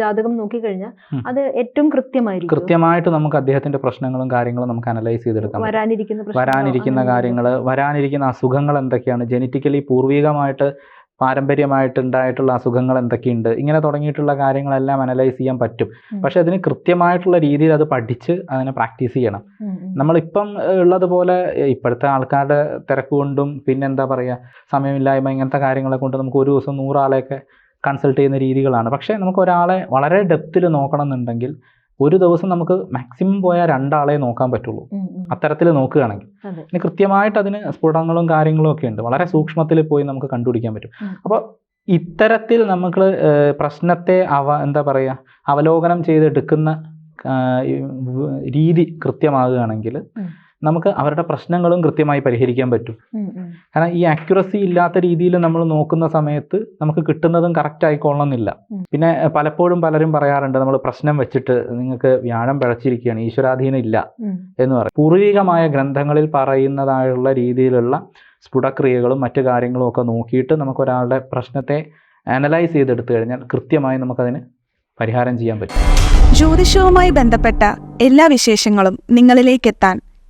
ജാതകം നോക്കിക്കഴിഞ്ഞാൽ കഴിഞ്ഞാൽ അത് ഏറ്റവും കൃത്യമായിരിക്കും. കൃത്യമായിട്ട് നമുക്ക് അദ്ദേഹത്തിന്റെ പ്രശ്നങ്ങളും കാര്യങ്ങളും നമുക്ക് അനലൈസ് ചെയ്തെടുക്കാം വരാനിരിക്കുന്ന വരാനിരിക്കുന്ന കാര്യങ്ങൾ വരാനിരിക്കുന്ന അസുഖങ്ങൾ എന്തൊക്കെയാണ്? ജനറ്റിക്കലി പൂർവികമായിട്ട് പാരമ്പര്യമായിട്ട് ഉണ്ടായിട്ടുള്ള അസുഖങ്ങൾ എന്തൊക്കെയുണ്ട്? ഇങ്ങനെ തുടങ്ങിയിട്ടുള്ള കാര്യങ്ങളെല്ലാം അനലൈസ് ചെയ്യാൻ പറ്റും. പക്ഷെ അതിന് കൃത്യമായിട്ടുള്ള രീതിയിൽ അത് പഠിച്ച് അതിനെ പ്രാക്ടീസ് ചെയ്യണം. നമ്മളിപ്പം ഉള്ളതുപോലെ ഇപ്പോഴത്തെ ആൾക്കാരുടെ തിരക്ക് കൊണ്ടും പിന്നെന്താ പറയുക സമയമില്ലായ്മ ഇങ്ങനത്തെ കാര്യങ്ങളെ കൊണ്ട് നമുക്ക് ഒരു ദിവസം നൂറാളെയൊക്കെ കൺസൾട്ട് ചെയ്യുന്ന രീതികളാണ്. പക്ഷേ നമുക്ക് ഒരാളെ വളരെ ഡെപ്തിൽ നോക്കണം എന്നുണ്ടെങ്കിൽ ഒരു ദിവസം നമുക്ക് മാക്സിമം പോയാൽ രണ്ടാളെ നോക്കാൻ പറ്റുള്ളൂ. അത്തരത്തിൽ നോക്കുകയാണെങ്കിൽ. പിന്നെ ഇനി കൃത്യമായിട്ട് അതിന് സ്ഫുടങ്ങളും കാര്യങ്ങളും ഒക്കെ ഉണ്ട്. വളരെ സൂക്ഷ്മത്തിൽ പോയി നമുക്ക് കണ്ടുപിടിക്കാൻ പറ്റും. അപ്പോൾ ഇത്തരത്തിൽ നമ്മൾ പ്രശ്നത്തെ അവ എന്താ പറയുക അവലോകനം ചെയ്തെടുക്കുന്ന രീതി കൃത്യമാകുകയാണെങ്കിൽ. നമുക്ക് അവരുടെ പ്രശ്നങ്ങളും കൃത്യമായി പരിഹരിക്കാൻ പറ്റും. കാരണം ഈ ആക്യുറസി ഇല്ലാത്ത രീതിയിൽ നമ്മൾ നോക്കുന്ന സമയത്ത് നമുക്ക് കിട്ടുന്നതും കറക്റ്റ് ആയിക്കൊള്ളണമെന്നില്ല. പിന്നെ പലപ്പോഴും പലരും പറയാറുണ്ട് നമ്മൾ പ്രശ്നം വെച്ചിട്ട് നിങ്ങൾക്ക് വ്യാഴം പിഴച്ചിരിക്കുകയാണ് ഈശ്വരാധീനം ഇല്ല എന്ന് പറയും. പൂർവികമായ ഗ്രന്ഥങ്ങളിൽ പറയുന്നതായുള്ള രീതിയിലുള്ള സ്ഫുടക്രിയകളും മറ്റു കാര്യങ്ങളും ഒക്കെ നോക്കിയിട്ട് നമുക്ക് ഒരാളുടെ പ്രശ്നത്തെ അനലൈസ് ചെയ്തെടുത്തു കഴിഞ്ഞാൽ കൃത്യമായി നമുക്കതിന് പരിഹാരം ചെയ്യാൻ പറ്റും. ജ്യോതിഷവുമായി ബന്ധപ്പെട്ട എല്ലാ വിശേഷങ്ങളും നിങ്ങളിലേക്കെത്താൻ